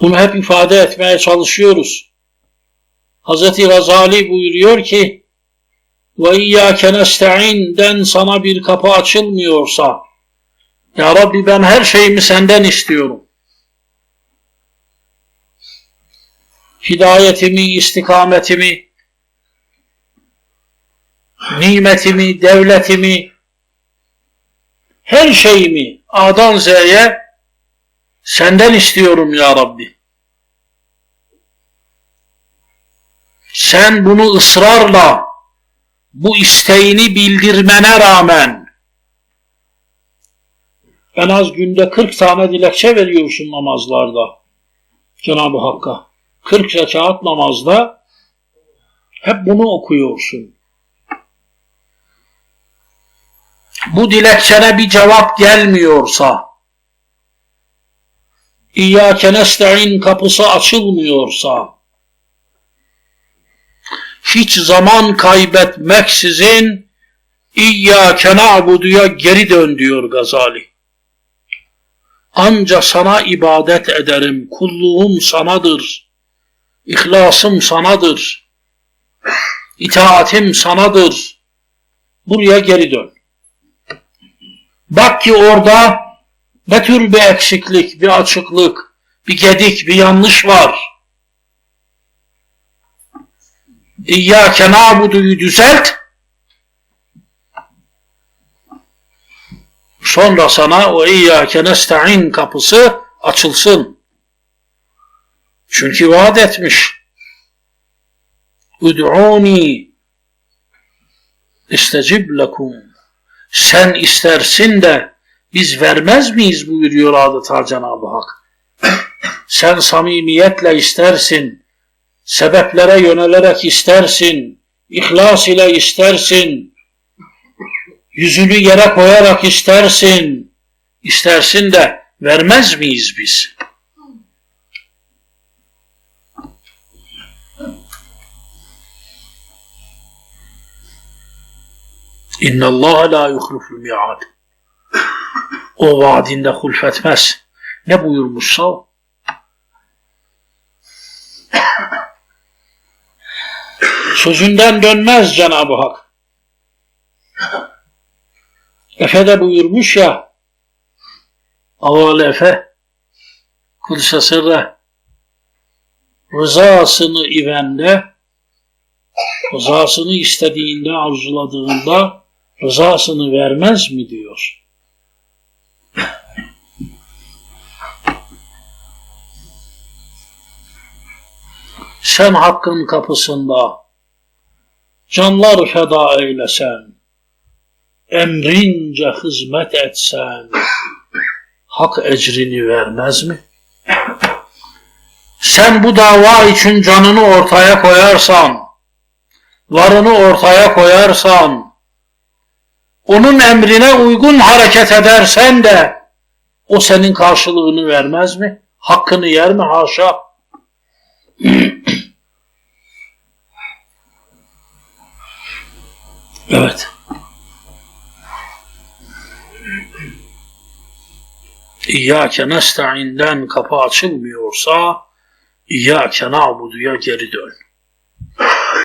Bunu hep ifade etmeye çalışıyoruz. Hz. Gazali buyuruyor ki ve iyyâke nesta'in'den sana bir kapı açılmıyorsa Ya Rabbi ben her şeyimi senden istiyorum. Hidayetimi, istikametimi, nimetimi, devletimi, her şeyimi A'dan Z'ye senden istiyorum ya Rabbi. Sen bunu ısrarla bu isteğini bildirmene rağmen en az günde 40 tane dilekçe veriyorsun namazlarda Cenab-ı Hakk'a. 40 rekat namazda hep bunu okuyorsun. Bu dilekçene bir cevap gelmiyorsa İyyâke nesta'in kapısı açılmıyorsa hiç zaman kaybetmeksizin İyyâke na'buduya geri dön diyor Gazali. Anca sana ibadet ederim, kulluğum sanadır, ihlasım sanadır, itaatim sanadır. Buraya geri dön. Bak ki orada ne tür bir eksiklik, bir açıklık, bir gedik, bir yanlış var. İyyâke nâbudu'yu düzelt. Sonra sana o İyyâke nesta'in kapısı açılsın. Çünkü vaat etmiş. Ud'uni istecib lekum. Sen istersin de biz vermez miyiz buyuruyor adeta Cenab-ı Hak. Sen samimiyetle istersin, sebeplere yönelerek istersin, ihlas ile istersin, yüzünü yere koyarak istersin, istersin de vermez miyiz biz? İnna Allah la yuhliful mi'ad. O vaadinde hulfetmez. Ne buyurmuşsa o. Sözünden dönmez Cenab-ı Hak. Efe de buyurmuş ya, Aval Efe, Kudüs'e sırra, rızasını ivende, rızasını istediğinde, arzuladığında rızasını vermez mi diyor. Sen hakkın kapısında canlar feda eylesen, emrince hizmet etsen, hak ecrini vermez mi? Sen bu dava için canını ortaya koyarsan, varını ortaya koyarsan, onun emrine uygun hareket edersen de o senin karşılığını vermez mi? Hakkını yer mi? Haşa. evet. İyyâke nesta'inden kapı açılmıyorsa İyyâke na'buduya geri dön.